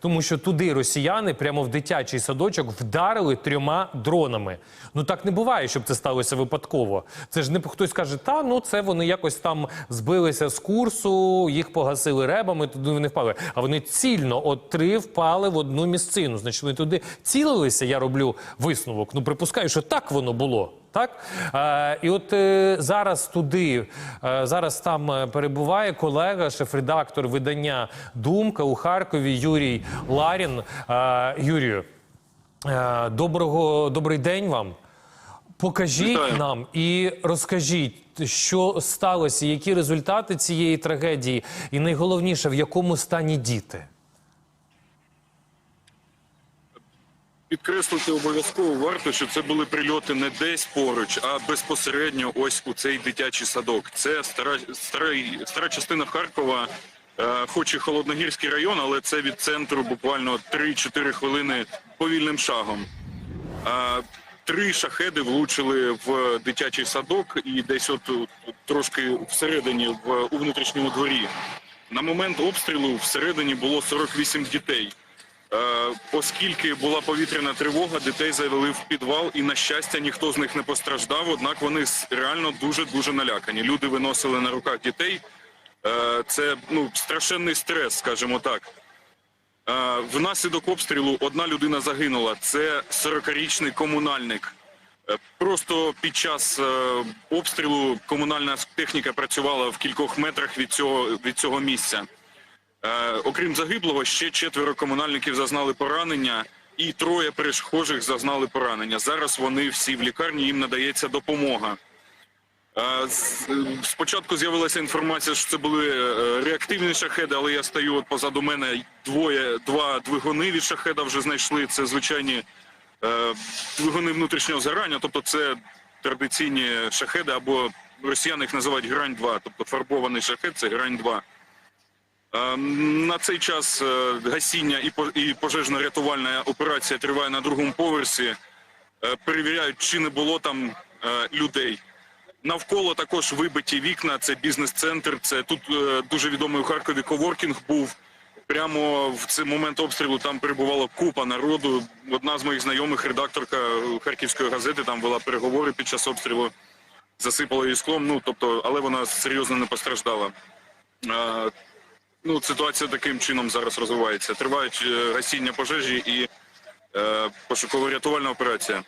Тому що туди росіяни прямо в дитячий садочок вдарили трьома дронами. Ну так не буває, щоб це сталося випадково. Це ж не хтось каже, та ну це вони якось там збилися з курсу, їх погасили ребами, туди вони впали. А вони цільно, от три впали в одну місцину. Значить, вони туди цілилися. Я роблю висновок. Ну припускаю, що так воно було. Так е, і от е, зараз туди, е, зараз там перебуває колега, шеф-редактор видання Думка у Харкові Юрій Ларін. Е, Юрію, е, доброго добрий день вам. Покажіть Вітаю. нам і розкажіть, що сталося, які результати цієї трагедії, і найголовніше, в якому стані діти. Підкреслити обов'язково варто, що це були прильоти не десь поруч, а безпосередньо ось у цей дитячий садок. Це стара стара, стара частина Харкова, е, хоч і холодногірський район, але це від центру буквально 3-4 хвилини повільним шагом. Е, Три шахеди влучили в дитячий садок і десь от трошки всередині у внутрішньому дворі. На момент обстрілу всередині було 48 дітей. Е, Оскільки була повітряна тривога, дітей завели в підвал, і на щастя ніхто з них не постраждав. Однак вони реально дуже дуже налякані. Люди виносили на руках дітей. Е, Це ну страшенний стрес, скажімо так. Е, Внаслідок обстрілу одна людина загинула. Це 40-річний комунальник. Просто під час обстрілу комунальна техніка працювала в кількох метрах від цього від цього місця. Е, окрім загиблого, ще четверо комунальників зазнали поранення, і троє перехожих зазнали поранення. Зараз вони всі в лікарні, їм надається допомога. Е, Спочатку з'явилася інформація, що це були е, реактивні шахеди, але я стою от позаду мене двоє, два двигуни від шахеда вже знайшли. Це звичайні двигуни внутрішнього згорання, тобто це традиційні шахеди, або росіяни їх називають грань 2 тобто фарбований шахед це грань 2 Е, На цей час е, гасіння і пожежно-рятувальна операція триває на другому поверсі. Е, Перевіряють, чи не було там е, людей. Навколо також вибиті вікна. Це бізнес-центр. Це тут е, дуже відомий у Харкові коворкінг був. Прямо в цей момент обстрілу там перебувала купа народу. Одна з моїх знайомих, редакторка харківської газети, там вела переговори під час обстрілу, засипала її склом. Ну тобто, але вона серйозно не постраждала. Ну, ситуація таким чином зараз розвивається. Тривають е, гасіння пожежі і е, пошуково-рятувальна операція.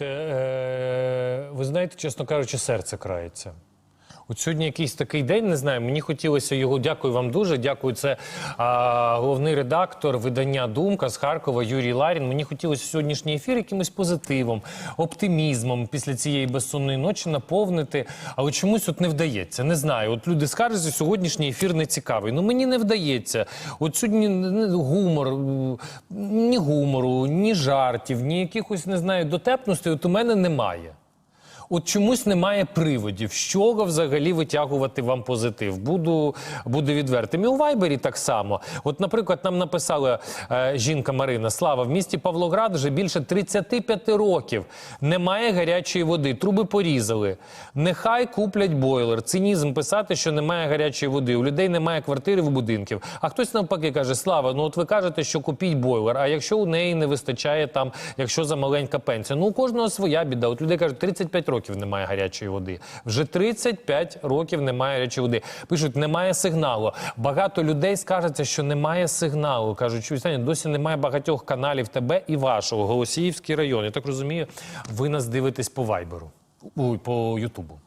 Е, ви знаєте, чесно кажучи, серце крається. От сьогодні якийсь такий день, не знаю. Мені хотілося його. Дякую вам дуже. Дякую. Це а, головний редактор видання Думка з Харкова Юрій Ларін. Мені хотілося сьогоднішній ефір якимось позитивом, оптимізмом після цієї безсонної ночі наповнити. Але чомусь от не вдається. Не знаю. От люди скаржаться, сьогоднішній ефір не цікавий. Ну мені не вдається. От сьогодні гумор, ні гумору, ні жартів, ні якихось не знаю дотепностей. От у мене немає. От чомусь немає приводів, з чого взагалі витягувати вам позитив. Буду, буду відвертим. І у Вайбері так само. От, наприклад, нам написала е, жінка Марина Слава, в місті Павлоград вже більше 35 років. Немає гарячої води, труби порізали. Нехай куплять бойлер. Цинізм писати, що немає гарячої води. У людей немає квартири в будинків. А хтось навпаки каже: Слава, ну от ви кажете, що купіть бойлер. А якщо у неї не вистачає там, якщо за маленька пенсія, ну у кожного своя біда. От людей кажуть, 35 років немає гарячої води. Вже 35 років немає гарячої води. Пишуть, немає сигналу. Багато людей скажеться, що немає сигналу. Кажуть, що досі немає багатьох каналів тебе і вашого Голосіївський район. Я так розумію, ви нас дивитесь по вайберу. По Ютубу.